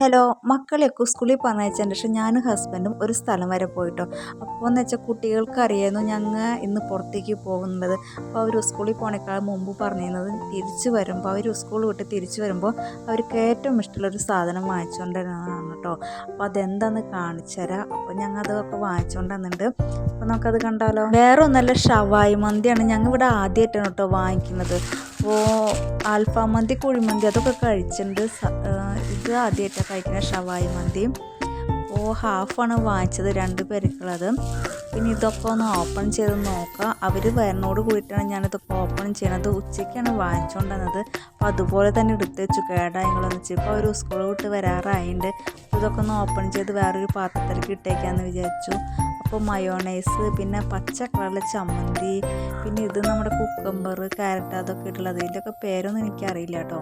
Hello മക്കളെയൊക്കെ സ്കൂളിൽ പറഞ്ഞയച്ചതിന് ശേഷം ഞാനും ഹസ്ബൻഡും ഒരു സ്ഥലം വരെ പോയിട്ടോ. അപ്പോൾ എന്ന് വെച്ചാൽ കുട്ടികൾക്ക് അറിയായിരുന്നു ഞങ്ങൾ ഇന്ന് പുറത്തേക്ക് പോകുന്നത്. അപ്പോൾ അവർ സ്കൂളിൽ പോണേക്കാൾ മുമ്പ് പറഞ്ഞിരുന്നത് തിരിച്ചു വരുമ്പോൾ അവർ സ്കൂൾ വിട്ട് തിരിച്ചു വരുമ്പോൾ അവർക്ക് ഏറ്റവും ഇഷ്ടമുള്ളൊരു സാധനം വാങ്ങിച്ചുകൊണ്ടിരുന്നതാണ് കേട്ടോ അപ്പോൾ അതെന്താന്ന് കാണിച്ചു തരാം. അപ്പോൾ ഞങ്ങൾ അതൊക്കെ വാങ്ങിച്ചുകൊണ്ട് വന്നിട്ടുണ്ട് അപ്പോൾ നമുക്കത് കണ്ടാലോ? വേറെ ഒന്നല്ല ഷവായി മന്തിയാണ് ഞങ്ങൾ ഇവിടെ ആദ്യമായിട്ടാണ് കേട്ടോ വാങ്ങിക്കുന്നത്. അപ്പോൾ ആൽഫാം മന്തി കുഴിമന്തി അതൊക്കെ കഴിച്ചിട്ടുണ്ട്. ഇത് ആദ്യമായിട്ടാണ് കഴിക്കുന്നത് ഷവായി മന്തിയും അപ്പോൾ ഹാഫാണ് വാങ്ങിച്ചത് രണ്ട് പേർക്കുള്ളത് പിന്നെ ഇതൊക്കെ ഒന്ന് ഓപ്പൺ ചെയ്ത് നോക്കാം. അവർ വരണോട് കൂടിയിട്ടാണ് ഞാനിതൊക്കെ ഓപ്പൺ ചെയ്യണത്. ഉച്ചയ്ക്കാണ് വാങ്ങിച്ചുകൊണ്ടിരുന്നത് അപ്പോൾ അതുപോലെ തന്നെ എടുത്ത് വെച്ചു. കേടായങ്ങളെന്ന് വെച്ചാൽ ഇപ്പോൾ അവർ സ്കൂൾ വിട്ട് വരാറായിട്ടുണ്ട് ഇതൊക്കെ ഒന്ന് ഓപ്പൺ ചെയ്ത് വേറൊരു പാത്രത്തിലേക്ക് ഇട്ടേക്കാന്ന് വിചാരിച്ചു. അപ്പോൾ മയോണൈസ് പിന്നെ പച്ച കളറിലെ ചമ്മന്തി പിന്നെ ഇത് നമ്മുടെ കുക്കമ്പർ ക്യാരറ്റ് അതൊക്കെ ഇട്ടുള്ളത് ഇതിന്റെയൊക്കെ പേരൊന്നും എനിക്കറിയില്ല കേട്ടോ.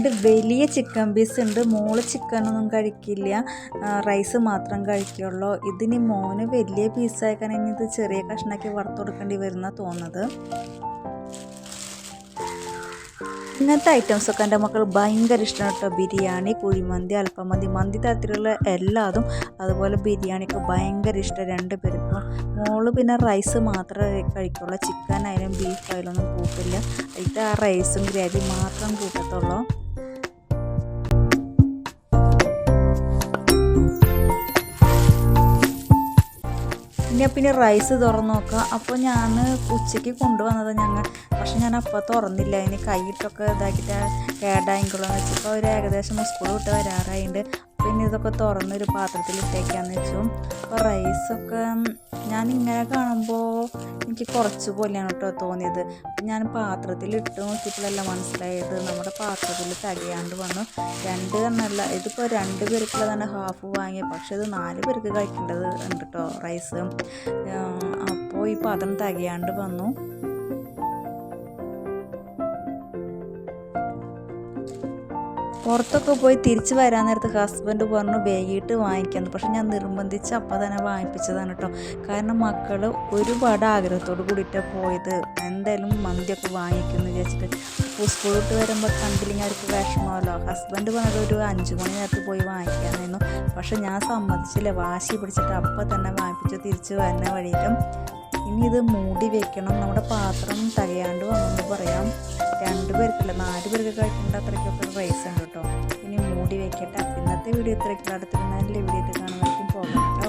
രണ്ട് വലിയ ചിക്കൻ പീസ് ഉണ്ട്. മോൾ ചിക്കനൊന്നും കഴിക്കില്ല. റൈസ് മാത്രം കഴിക്കുള്ളൂ. ഇതിന് മോന് വലിയ പീസായി കാരണം ഇനി ഇത് ചെറിയ കഷ്ണാക്കി വറുത്ത് കൊടുക്കേണ്ടി വരുന്ന തോന്നുന്നത്. ഇങ്ങനത്തെ ഐറ്റംസൊക്കെ എന്റെ മക്കൾ ഭയങ്കര ഇഷ്ടമാണ് കേട്ടോ. ബിരിയാണി കുഴിമന്തി അൽഫമന്തി മന്തി തരത്തിലുള്ള എല്ലാതും അതുപോലെ ബിരിയാണിക്ക് ഭയങ്കര ഇഷ്ടം രണ്ട് പേർക്കും. മോൾ പിന്നെ റൈസ് മാത്രമേ കഴിക്കുള്ളൂ. ചിക്കൻ ആയാലും ബീഫ് ആയാലും ഒന്നും കൂട്ടില്ല. ഇത് ആ റൈസും ഗ്രേവി മാത്രം കൂട്ടത്തുള്ളൂ. പിന്നെ പിന്നെ റൈസ് തുറന്ന് നോക്കുക അപ്പോൾ ഞാൻ ഉച്ചയ്ക്ക് കൊണ്ടുവന്നത് ഞങ്ങൾ. പക്ഷെ ഞാൻ അപ്പോൾ തുറന്നില്ല. അതിന് കൈയിട്ടൊക്കെ ഇതാക്കിയിട്ട് കേടായിക്കൊള്ളാന്ന് വെച്ചപ്പോൾ ഒരു ഏകദേശം സ്കൂൾ വിട്ട് വരാറായിട്ടുണ്ട് പിന്നെ ഇതൊക്കെ തുറന്നൊരു പാത്രത്തിൽ ഇട്ടേക്കാന്ന് വെച്ചു. അപ്പോൾ റൈസൊക്കെ ഞാൻ ഇങ്ങനെ കാണുമ്പോൾ എനിക്ക് കുറച്ച് പോലെയാണ് കേട്ടോ തോന്നിയത്. ഞാൻ പാത്രത്തിൽ ഇട്ട് നോക്കിയപ്പോഴല്ല മനസ്സിലായത്. നമ്മുടെ പാത്രത്തിൽ തികയാണ്ട് വന്നു. രണ്ട് എന്നല്ല ഇതിപ്പോൾ രണ്ട് പേർക്കുള്ള തന്നെ ഹാഫ് വാങ്ങി പക്ഷേ ഇത് നാല് പേർക്ക് കഴിക്കേണ്ടത് ഉണ്ട് കേട്ടോ റൈസ് അപ്പോൾ ഈ പാത്രം തികയാണ്ട് വന്നു. പുറത്തൊക്കെ പോയി തിരിച്ച് വരാൻ നേരത്ത് ഹസ്ബൻഡ് പറഞ്ഞു വൈകിട്ട് വാങ്ങിക്കാന്ന്. പക്ഷെ ഞാൻ നിർബന്ധിച്ച് അപ്പം തന്നെ വാങ്ങിപ്പിച്ചതാണ് കേട്ടോ കാരണം മക്കൾ ഒരുപാട് ആഗ്രഹത്തോട് കൂടിയിട്ടാണ് പോയത്. എന്തായാലും മന്തിയൊക്കെ വാങ്ങിക്കുമെന്ന് വിചാരിച്ചിട്ട്. അപ്പോൾ വിട്ട് വരുമ്പോൾ കണ്ടില്ലെങ്കിൽ അവർക്ക് വിഷമമല്ലോ. ഹസ്ബൻഡ് പറഞ്ഞത് ഒരു അഞ്ച് മണി നേരത്ത് പോയി വാങ്ങിക്കാമായിരുന്നു പക്ഷെ ഞാൻ സമ്മതിച്ചില്ല. വാശി പിടിച്ചിട്ട് അപ്പം തന്നെ വാങ്ങിപ്പിച്ചു തിരിച്ച് വരുന്ന വഴിയിലും ഇനി ഇത് മൂടി വെക്കണം. നമ്മുടെ പാത്രം തകയാണ്ട് വന്നെന്ന് പറയാം. രണ്ട് പേർക്കല്ല നാല് പേർക്ക് കഴിക്കേണ്ട അത്രയ്ക്കൊക്കെ റൈസ് ഉണ്ട് കേട്ടോ ഇനി മൂടി വെക്കട്ടെ. ഇന്നത്തെ വീഡിയോ ഇത്രയ്ക്കുള്ള. നല്ല വീഡിയോ ആയിട്ട് കാണാം